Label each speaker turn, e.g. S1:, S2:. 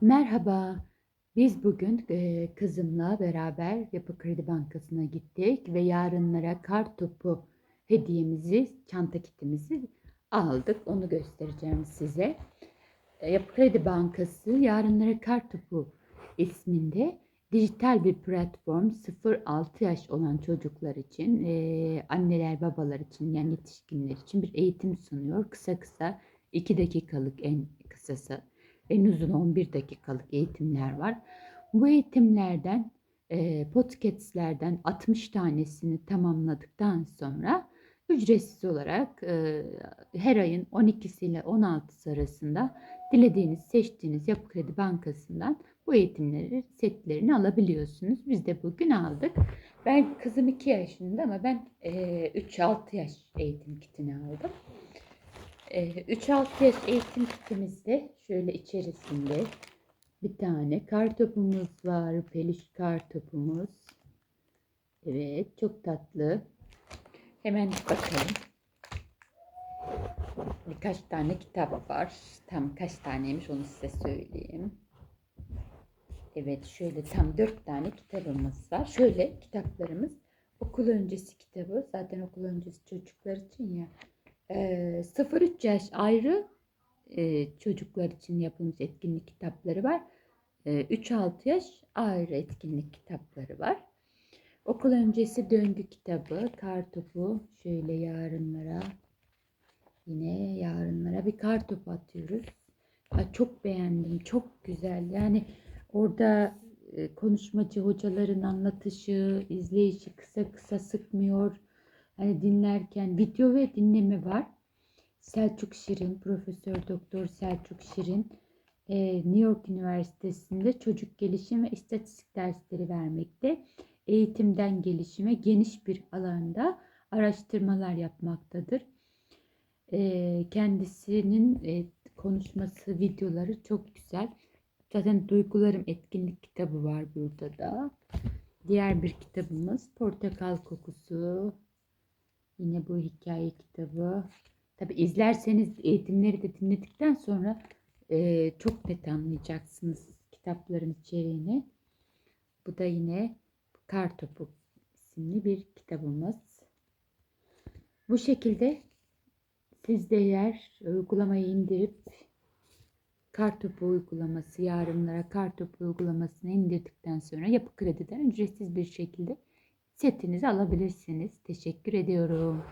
S1: Merhaba. Biz bugün kızımla beraber Yapı Kredi Bankası'na gittik ve yarınlara kar topu hediyemizi, çanta kitimizi aldık. Onu göstereceğim size. Yapı Kredi Bankası yarınlara kar topu isminde dijital bir platform 0-6 yaş olan çocuklar için, anneler babalar için yani yetişkinler için bir eğitim sunuyor. Kısa kısa 2 dakikalık en kısası en uzun 11 dakikalık eğitimler var. Bu eğitimlerden e, podcastlerden 60 tanesini tamamladıktan sonra ücretsiz olarak e, her ayın 12'si ile 16'sı arasında dilediğiniz, seçtiğiniz Yapı Kredi Bankası'ndan bu eğitimleri, setlerini alabiliyorsunuz. Biz de bugün aldık. Ben kızım 2 yaşında ama ben e, 3-6 yaş eğitim kitini aldım. Ee, 3-6 yaş eğitim kitimizde şöyle içerisinde bir tane kar topumuz var. Peluş kar topumuz. Evet çok tatlı. Hemen bakalım. Birkaç tane kitap var. Tam kaç taneymiş onu size söyleyeyim. Evet şöyle tam dört tane kitabımız var. Şöyle kitaplarımız okul öncesi kitabı. Zaten okul öncesi çocuklar için ya. Ee, 0-3 yaş ayrı e, çocuklar için yapılmış etkinlik kitapları var. Ee, 3-6 yaş ayrı etkinlik kitapları var. Okul öncesi döngü kitabı, kar topu, şöyle yarınlara, yine yarınlara bir kar topu atıyoruz. Ay, çok beğendim, çok güzel. Yani orada e, konuşmacı hocaların anlatışı, izleyişi kısa kısa sıkmıyor. Hani dinlerken video ve dinleme var. Selçuk Şirin, Profesör Doktor Selçuk Şirin e, New York Üniversitesi'nde çocuk gelişim ve istatistik dersleri vermekte. Eğitimden gelişime geniş bir alanda araştırmalar yapmaktadır. E, kendisinin e, konuşması, videoları çok güzel. Zaten Duygularım etkinlik kitabı var burada da. Diğer bir kitabımız Portakal Kokusu. Yine bu hikaye kitabı. Tabi izlerseniz eğitimleri de dinledikten sonra e, çok net anlayacaksınız kitapların içeriğini. Bu da yine Kar Topu isimli bir kitabımız. Bu şekilde siz de eğer uygulamayı indirip Kartopu uygulaması, yarınlara Kartopu uygulamasını indirdikten sonra Yapı Kredi'den ücretsiz bir şekilde setinizi alabilirsiniz. Teşekkür ediyorum.